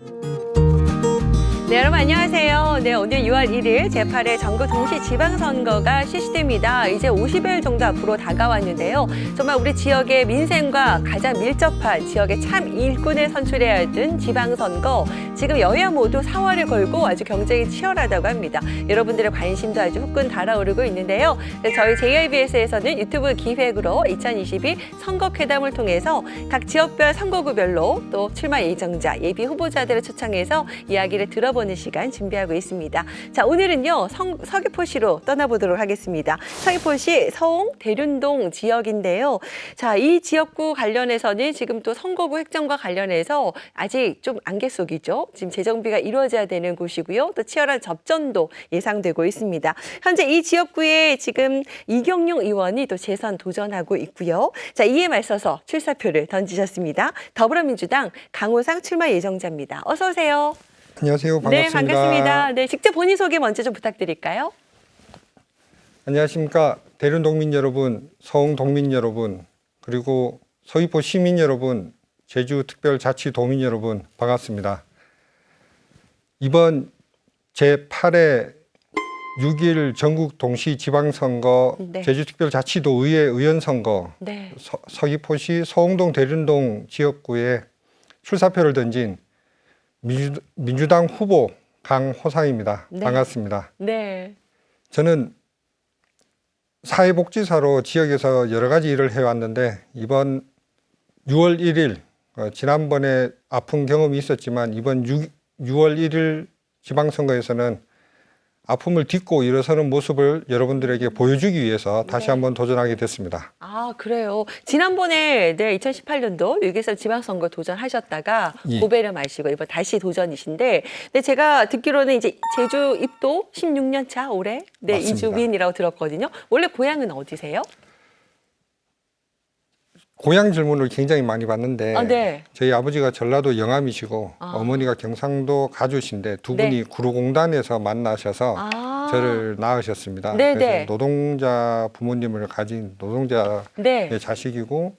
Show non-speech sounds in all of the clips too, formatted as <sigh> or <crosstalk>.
Thank you. 네, 여러분 안녕하세요. 네, 오늘 6월 1일 제8회 전국 동시 지방선거가 실시됩니다. 이제 50일 정도 앞으로 다가왔는데요. 정말 우리 지역의 민생과 가장 밀접한 지역의 참 일꾼을 선출해야 하던 지방선거. 지금 여야 모두 4월을 걸고 아주 경쟁이 치열하다고 합니다. 여러분들의 관심도 아주 후끈 달아오르고 있는데요. 네, 저희 JIBS에서는 유튜브 기획으로 2022 선거회담을 통해서 각 지역별 선거구별로 또 출마 예정자, 예비 후보자들을 초청해서 이야기를 들어보 는 시간 준비하고 있습니다. 자, 오늘은요, 성, 서귀포시로 떠나보도록 하겠습니다. 서귀포시 서홍 대륜동 지역인데요. 자, 이 지역구 관련해서는 지금 또 선거구 획정과 관련해서 아직 좀 안개 속이죠. 지금 재정비가 이루어져야 되는 곳이고요. 또 치열한 접전도 예상되고 있습니다. 현재 이 지역구에 지금 이경용 의원이 또 재선 도전하고 있고요. 자, 이에 맞서서 출사표를 던지셨습니다. 더불어민주당 강호상 출마 예정자입니다. 어서 오세요. 안녕하세요. 반갑습니다. 네, 반갑습니다. 네, 직접 본인 소개 먼저 좀 부탁드릴까요? 안녕하십니까. 대륜 동민 여러분, 서흥 동민 여러분, 그리고 서귀포 시민 여러분, 제주 특별자치도민 여러분, 반갑습니다. 이번 제8회 6일 전국 동시 지방선거, 네. 제주특별자치도 의회 의원선거, 네. 서, 서귀포시 서홍동 대륜동 지역구에 출사표를 던진 민주, 민주 당 후보 강호상입니다. 네. 반갑습니다. 네. 저는 사회복지사로 지역에서 여러 가지 일을 해왔는데 이번 6월 1일 어, 지난번에 아픈 경험이 있었지만 이번 6, 6월 1일 지방선거에서는 아픔을 딛고 일어서는 모습을 여러분들에게 보여주기 위해서 다시 네. 한번 도전하게 됐습니다. 아, 그래요. 지난번에 네, 2018년도 6.13 지방선거 도전하셨다가 예. 고배를 마시고 이번 다시 도전이신데 근데 제가 듣기로는 이제 제주 입도 16년 차 올해 네, 맞습니다. 이주민이라고 들었거든요. 원래 고향은 어디세요? 고향 질문을 굉장히 많이 받는데 아, 네. 저희 아버지가 전라도 영암이시고 아. 어머니가 경상도 가주신데 두 네. 분이 구로공단에서 만나셔서 아. 저를 낳으셨습니다. 네네. 그래서 노동자 부모님을 가진 노동자의 네. 자식이고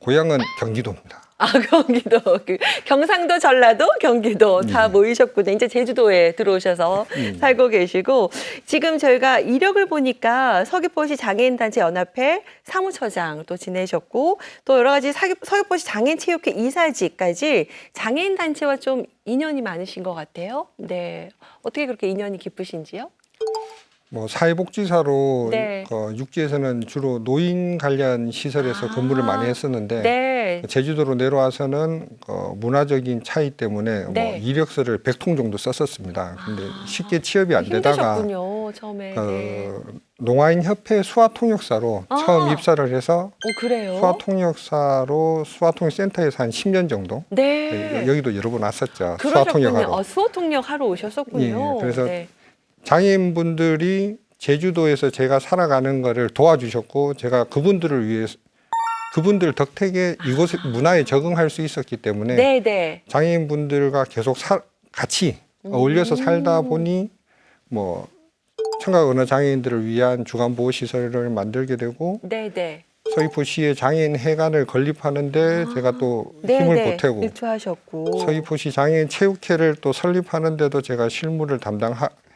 고향은 경기도입니다. 아, 경기도. 그 경상도, 전라도, 경기도 다 모이셨군요. 이제 제주도에 들어오셔서 살고 계시고 지금 저희가 이력을 보니까 서귀포시 장애인단체 연합회 사무처장 또 지내셨고 또 여러 가지 사기- 서귀포시 장애인체육회 이사직까지 장애인단체와 좀 인연이 많으신 것 같아요. 네. 어떻게 그렇게 인연이 깊으신지요? 뭐 사회복지사로 네. 어, 육지에서는 주로 노인 관련 시설에서 아. 근무를 많이 했었는데 네. 제주도로 내려와서는 어, 문화적인 차이 때문에 네. 뭐 이력서를 100통 정도 썼었습니다. 근데 아. 쉽게 취업이 안 되다가 힘드셨군요, 처음에. 네. 어, 농아인 협회 수화 통역사로 아. 처음 입사를 해서 어, 그래요? 수화 통역사로 수화 통역 센터에서 한 10년 정도 네. 여기도 여러 번 왔었죠. 그러셨군요. 수화 통역하러. 아, 수호통역 하러 오셨었군요. 예, 그래서 네. 장애인분들이 제주도에서 제가 살아가는 거를 도와주셨고 제가 그분들을 위해서 그분들 덕택에 이곳 문화에 적응할 수 있었기 때문에 네, 네. 장애인분들과 계속 사, 같이 어울려서 음. 살다 보니 뭐 청각 언어 장애인들을 위한 주간 보호 시설을 만들게 되고 네, 네. 서귀포시의 장애인 해관을 건립하는데 제가 또 아. 네, 힘을 네. 보태고 일투하셨고. 서귀포시 장애인 체육회를 또 설립하는데도 제가 실무를 담당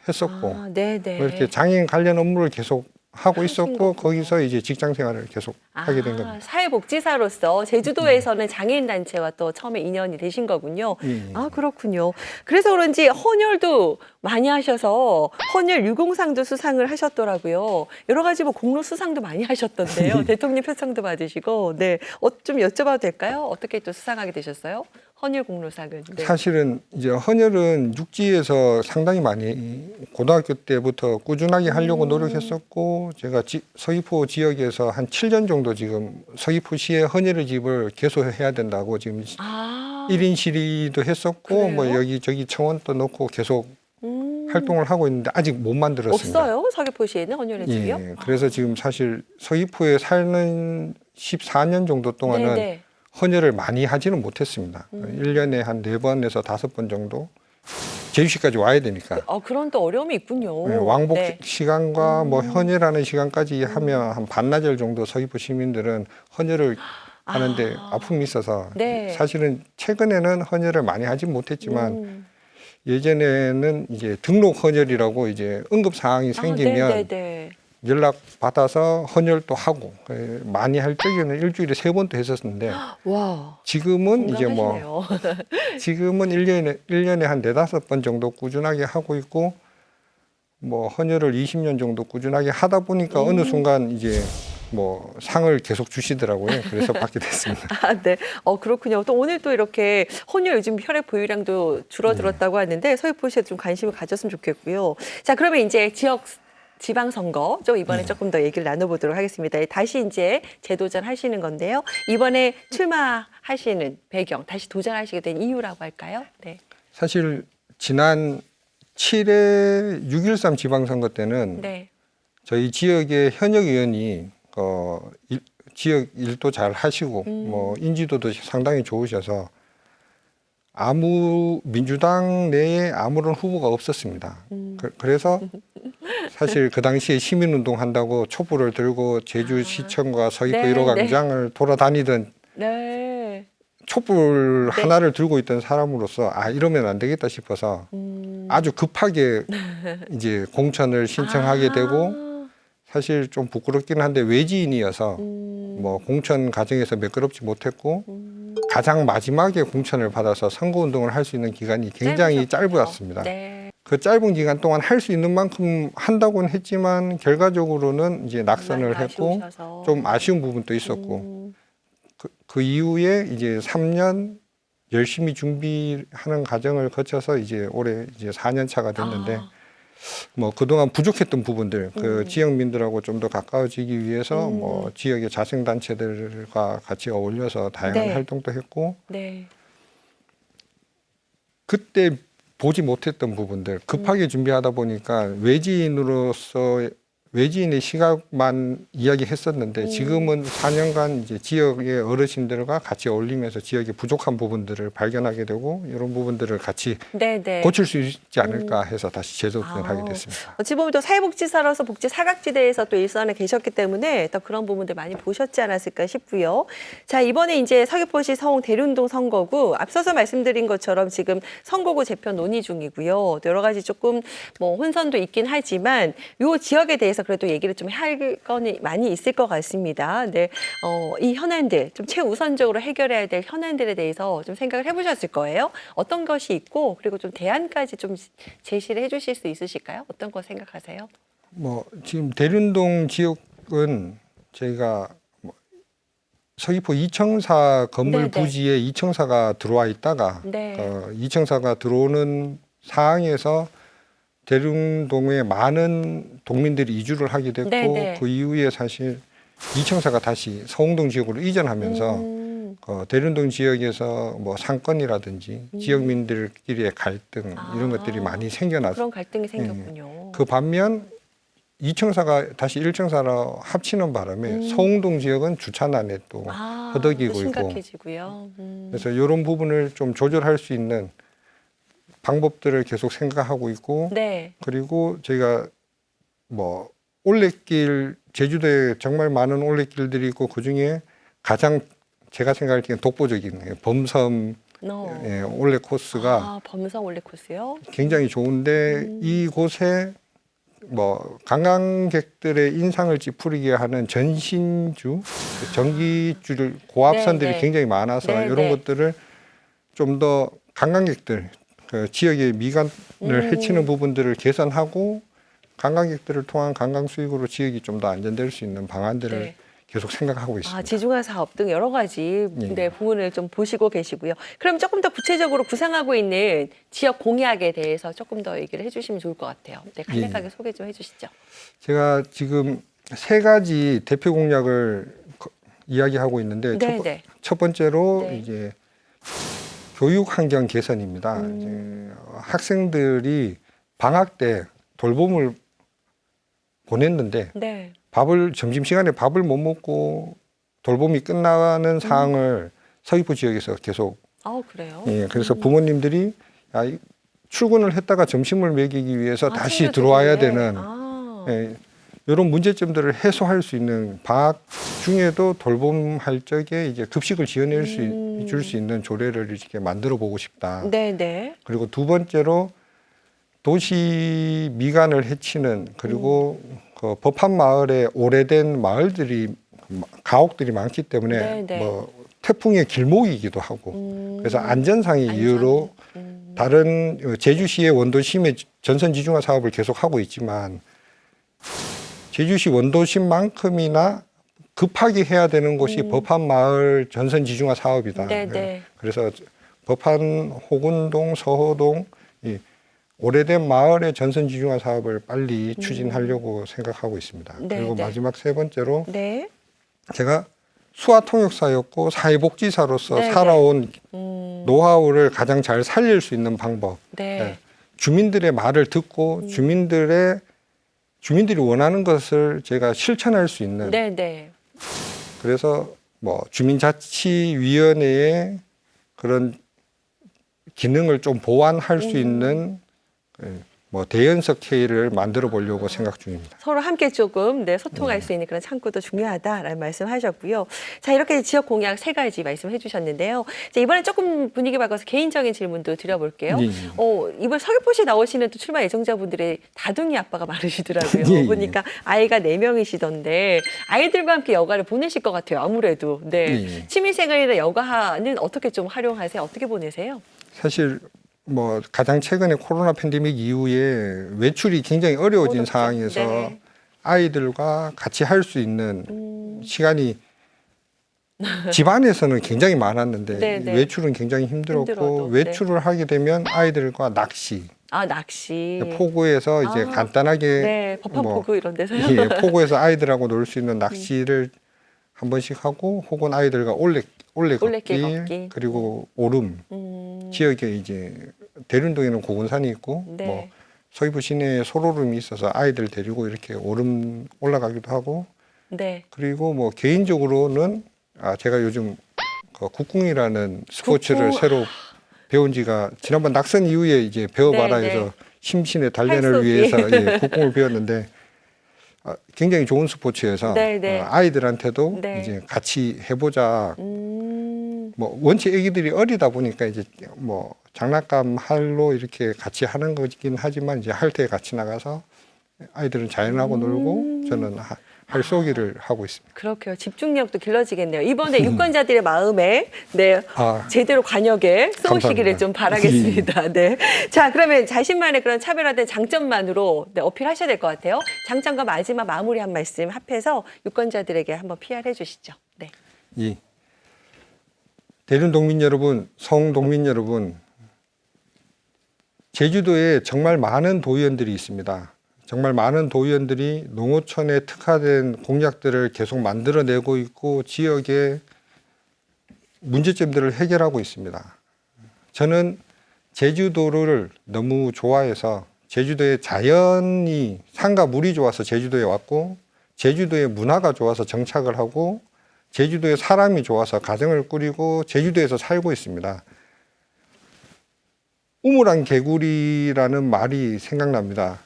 했었고 아, 네, 네. 뭐 이렇게 장애인 관련 업무를 계속 하고 있었고. 거기서 이제 직장 생활을 계속 하게 된 겁니다. 아, 사회복지사로서 제주도에서는 장애인 단체와 또 처음에 인연이 되신 거군요. 예. 아 그렇군요. 그래서 그런지 헌혈도 많이 하셔서 헌혈 유공상도 수상을 하셨더라고요. 여러 가지 뭐 공로 수상도 많이 하셨던데요. <laughs> 대통령 표창도 받으시고, 네, 어, 좀 여쭤봐도 될까요? 어떻게 또 수상하게 되셨어요? 헌혈 공로상은. 네. 사실은 이제 헌혈은 육지에서 상당히 많이 고등학교 때부터 꾸준하게 하려고 음. 노력했었고 제가 지, 서귀포 지역에서 한 7년 정도 지금 서귀포시에 헌혈의 집을 개소해야 된다고 지금 아, 일 1인 시리도 했었고 뭐 그래요? 여기저기 청원도 넣고 계속 음, 활동을 하고 있는데 아직 못 만들었습니다. 없어요? 서귀포시에는 헌혈의 집이요? 예, 그래서 지금 사실 서귀포에 사는 14년 정도 동안은 네, 네. 헌혈을 많이 하지는 못했습니다. 음. 일 1년에 한 네 번에서 다섯 번 정도 제주시까지 와야 되니까. 어, 그런 또 어려움이 있군요. 예, 왕복 네. 시간과 뭐 음. 헌혈하는 시간까지 하면 한 반나절 정도 서귀포 시민들은 헌혈을 하는데 아. 아. 픔이 있어서 네. 사실은 최근에는 헌혈을 많이 하진 못했지만 음. 예전에는 이제 등록 헌혈이라고 이제 응급 사항이 생기면 아, 네 네 네. 연락 받아서 헌혈도 하고 에, 많이 할 적에는 일주일에 세 번도 했었는데 와. 지금은 이제 뭐. <laughs> 지금은 일년에일년에한 네다섯 번 정도 꾸준하게 하고 있고 뭐 헌혈을 20년 정도 꾸준하게 하다 보니까 음. 어느 순간 이제 뭐 상을 계속 주시더라고요. 그래서 받게 됐습니다. <laughs> 아, 네. 어, 그렇군요. 또 오늘 또 이렇게 혼혈 요즘 혈액 보유량도 줄어들었다고 하는데 서귀포 시에 좀 관심을 가졌으면 좋겠고요. 자, 그러면 이제 지역 지방선거 좀 이번에 네. 조금 더 얘기를 나눠보도록 하겠습니다. 다시 이제 재도전 하시는 건데요. 이번에 출마하시는 배경, 다시 도전하시게 된 이유라고 할까요? 네. 사실 지난 7회 6.13 지방선거 때는 네. 저희 지역의 현역 의원이 어, 일- 지역 일도 잘 하시고 음. 뭐 인지도도 상당히 좋으셔서 아무 민주당 내에 아무런 후보가 없었습니다. 음. 그, 래서 <laughs> 사실 그 당시에 시민운동 한다고 촛불을 들고 제주시청과 서귀포 네, 1호 광장을 돌아다니던 네. 촛불 네. 하나를 들고 있던 사람으로서 아 이러면 안 되겠다 싶어서 음. 아주 급하게 <laughs> 이제 공천을 신청하게 아. 되고 사실 좀 부끄럽긴 한데 외지인이어서 음. 뭐 공천 과정에서 매끄럽지 못했고 음. 가장 마지막에 공천을 받아서 선거 운동을 할 수 있는 기간이 굉장히 짧으셨군요. 짧았습니다. 네. 그 짧은 기간 동안 할 수 있는 만큼 한다고는 했지만 결과적으로는 이제 낙선을 많이 했고 아쉬우셔서. 좀 아쉬운 부분도 있었고 음. 그, 그 이후에 이제 3년 열심히 준비하는 과정을 거쳐서 이제 올해 이제 4년 차가 됐는데 아. 뭐 그동안 부족했던 부분들 그 음. 지역민들하고 좀 더 가까워지기 위해서 음. 뭐 지역의 자생 단체들과 같이 어울려서 다양한 네. 활동도 했고 네. 그때 보지 못했던 부분들 음. 급하게 준비하다 보니까 외지인으로서 외지인의 시각만 이야기했었는데 음. 지금은 4년간 이제 지역의 어르신들과 같이 어울리면서 지역의 부족한 부분들을 발견하게 되고 이런 부분들을 같이 네, 네. 고칠 수 있지 않을까 해서 다시 재도전을 아. 하게 됐습니다. 어찌 보면 또 사회복지사로서 복지 사각지대에서 또 일선에 계셨기 때문에 또 그런 부분들 많이 보셨지 않았을까 싶고요. 자 이번에 이제 서귀포시 서홍 대륜동 선거구 앞서서 말씀드린 것처럼 지금 선거구 재편 논의 중이고요. 또 여러 가지 조금 뭐 혼선도 있긴 하지만 요 지역에 대해서 그래도 얘기를 좀할 거는 많이 있을 것 같습니다. 네, 어, 이 현안들 좀 최우선적으로 해결해야 될 현안들에 대해서 좀 생각을 해보셨을 거예요. 어떤 것이 있고 그리고 좀 대안까지 좀 제시를 해주실 수 있으실까요? 어떤 거 생각하세요? 뭐 지금 대륜동 지역은 저희가 뭐 서귀포 이청사 건물 네네. 부지에 이청사가 들어와 있다가 네. 어, 이청사가 들어오는 상황에서 대륜동에 많은 동민들이 이주를 하게 됐고 네네. 그 이후에 사실 이청사가 다시 서홍동 지역으로 이전하면서 음, 어, 대륜동 지역에서 뭐 상권이라든지 지역민들끼리의 갈등 아. 이런 것들이 많이 생겨나서 그런 갈등이 생겼군요. 그 반면 이청사가 다시 일청사로 합치는 바람에 음. 서홍동 지역은 주차난에 또 아, 허덕이고 또 있고. 심각해지고요. 음. 그래서 이런 부분을 좀 조절할 수 있는 방법들을 계속 생각하고 있고 네. 그리고 저희가 뭐 올레길 제주도에 정말 많은 올레길들이 있고 그 중에 가장 제가 생각할 때는 독보적인 범섬 어. 예, 올레 코스가 아, 범성 올레 코스요? 굉장히 좋은데 음. 이곳에 뭐 관광객들의 인상을 찌푸리게 하는 전신주, 전기줄 고압선들이 네, 네. 굉장히 많아서 네, 이런 네. 것들을 좀 더 관광객들 그 지역의 미관을 음. 해치는 부분들을 개선하고 관광객들을 통한 관광 수익으로 지역이 좀 더 안전될 수 있는 방안들을 네. 계속 생각하고 있습니다. 아, 지중화 사업 등 여러 가지 예. 네, 부분을 좀 보시고 계시고요. 그럼 조금 더 구체적으로 구상하고 있는 지역 공약에 대해서 조금 더 얘기를 해주시면 좋을 것 같아요. 네, 간략하게 소개 좀 해주시죠. 제가 지금 세 가지 대표 공약을 거- 이야기하고 있는데 첫, 네, 번- 네. 첫 번째로 네. 이제 교육 환경 개선입니다. 음. 학생들이 방학 때 돌봄을 보냈는데 네. 밥을 점심 시간에 밥을 못 먹고 돌봄이 음. 끝나는 상황을 서귀포 지역에서 계속 아, 그래요? 예, 그래서 음. 부모님들이 야, 이- 출근을 했다가 점심을 먹이기 위해서 아, 다시 들어와야 네. 되는 아. 예, 이런 문제점들을 해소할 수 있는 방학 중에도 돌봄할 적에 이제 급식을 지원해 음. 줄수 있는 조례를 이렇게 만들어 보고 싶다. 네, 네. 그리고 두 번째로 도시 미관을 해치는 그리고 음. 그 법한 마을에 오래된 마을들이 가옥들이 많기 때문에 네, 네. 뭐 태풍의 길목이기도 하고 음. 그래서 안전상의 안전. 이유로 음. 다른 제주시의 원도심의 전선 지중화 사업을 계속 하고 있지만 제주시 원도심만큼이나 급하게 해야 되는 곳이 법한 마을 전선 지중화 사업이다. 음. 네, 네. 그래서 법한 호군동, 서호동 이 오래된 마을의 전선 지중화 사업을 빨리 추진하려고 생각하고 있습니다. 네, 그리고 네. 마지막 세 번째로 네. 제가 수화 통역사였고 사회복지사로서 네, 네. 살아온 음. 노하우를 가장 잘 살릴 수 있는 방법. 네. 네. 주민들의 말을 듣고 음. 주민들의 주민들이 원하는 것을 제가 실천할 수 있는 네, 네. 그래서 뭐 주민자치위원회의 그런 기능을 좀 보완할 수 음. 있는 예, 뭐 대연석 회의를 만들어 보려고 생각 중입니다. 서로 함께 조금 네, 소통할 네. 수 있는 그런 창구도 중요하다라는 말씀하셨고요. 자 이렇게 지역 공약 세 가지 말씀해 주셨는데요. 자, 이번에 조금 분위기 바꿔서 개인적인 질문도 드려볼게요. 예, 예. 어, 이번 서귀포시 나오시는 또 출마 예정자분들의 다둥이 아빠가 많으시더라고요. <laughs> 예, 예. 보니까 아이가 네 명이시던데 아이들과 함께 여가를 보내실 것 같아요. 아무래도. 네. 예, 예. 취미생활이나 여가는 어떻게 좀 활용하세요? 어떻게 보내세요? 사실 뭐 가장 최근에 코로나 팬데믹 이후에 외출이 굉장히 어려워진 어렵죠. 상황에서 네. 아이들과 같이 할 수 있는 음, 시간이 집 안에서는 굉장히 많았는데 네, 네. 외출은 굉장히 힘들었고 힘들어도, 네. 외출을 하게 되면 아이들과 낚시, 아 낚시. 포구에서 이제 아, 간단하게 네, 법한 뭐, 포구 이런 데서요. 예, 포구에서 아이들하고 놀 수 있는 낚시를 한 번씩 하고 혹은 아이들과 올레 올레 올레길 걷기, 걷기. 그리고 오름 음, 지역에 이제 대륜동에는 고군산이 있고 네. 뭐 서귀포 시내에 소로름이 있어서 아이들 데리고 이렇게 오름 올라가기도 하고 네. 그리고 뭐 개인적으로는 아 제가 요즘 그 국궁이라는 스포츠를 국궁. 새로 배운 지가 지난번 낙선 이후에 이제 배워봐라 네, 해서 심신의 단련을. 위해서 예, <laughs> 국궁을 배웠는데 아, 굉장히 좋은 스포츠여서 네, 네. 어, 아이들한테도 네. 이제 같이 해보자. 음, 뭐 원체 애기들이 어리다 보니까 이제 뭐 장난감 할로 이렇게 같이 하는 거긴 하지만 이제 할 때 같이 나가서 아이들은 자연하고 음. 놀고 저는 하- 할쏘기를 하고 있습니다. 그렇게요. 집중력도 길러지겠네요. 이번에 유권자들의 마음에 네 아, 제대로 관역에 쏘시기를 감사합니다. 좀 바라겠습니다. 네. 자, 그러면 자신만의 그런 차별화된 장점만으로 네, 어필하셔야 될 것 같아요. 장점과 마지막 마무리 한 말씀 합해서 유권자들에게 한번 PR 해주시죠. 네. 이 대륜 동민 여러분, 성 동민 여러분, 제주도에 정말 많은 도의원들이 있습니다. 정말 많은 도의원들이 농어촌에 특화된 공약들을 계속 만들어내고 있고 지역의 문제점들을 해결하고 있습니다. 저는 제주도를 너무 좋아해서 제주도의 자연이 산과 물이 좋아서 제주도에 왔고 제주도의 문화가 좋아서 정착을 하고 제주도의 사람이 좋아서 가정을 꾸리고 제주도에서 살고 있습니다. 우물안 개구리라는 말이 생각납니다.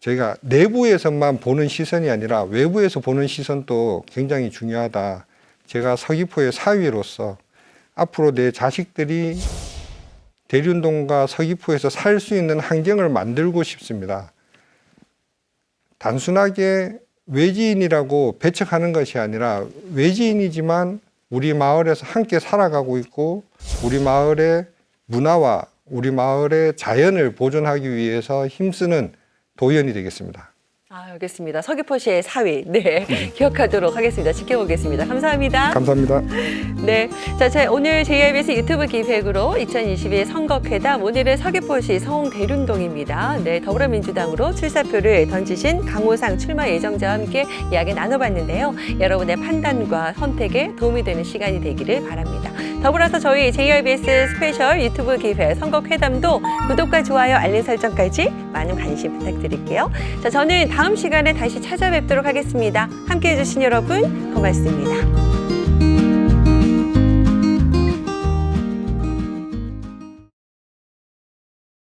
저희가 내부에서만 보는 시선이 아니라 외부에서 보는 시선도 굉장히 중요하다. 제가 서귀포의 사위로서 앞으로 내 자식들이 대륜동과 서귀포에서 살 수 있는 환경을 만들고 싶습니다. 단순하게 외지인이라고 배척하는 것이 아니라 외지인이지만 우리 마을에서 함께 살아가고 있고 우리 마을의 문화와 우리 마을의 자연을 보존하기 위해서 힘쓰는 도의원이 되겠습니다. 아, 알겠습니다. 서귀포시의 사위. 네. <laughs> 기억하도록 하겠습니다. 지켜보겠습니다. 감사합니다. 감사합니다. 네. 자, 제 오늘 JIBS 유튜브 기획으로 2022 선거회담 오늘은 서귀포시 성대륜동입니다. 네, 더불어민주당으로 출사표를 던지신 강호상 출마 예정자와 함께 이야기 나눠봤는데요. 여러분의 판단과 선택에 도움이 되는 시간이 되기를 바랍니다. 더불어서 저희 JIBS 스페셜 유튜브 기획 선거회담도 구독과 좋아요, 알림 설정까지 많은 관심 부탁드릴게요. 자, 저는 다음 시간에 다시 찾아뵙도록 하겠습니다. 함께 해주신 여러분 고맙습니다.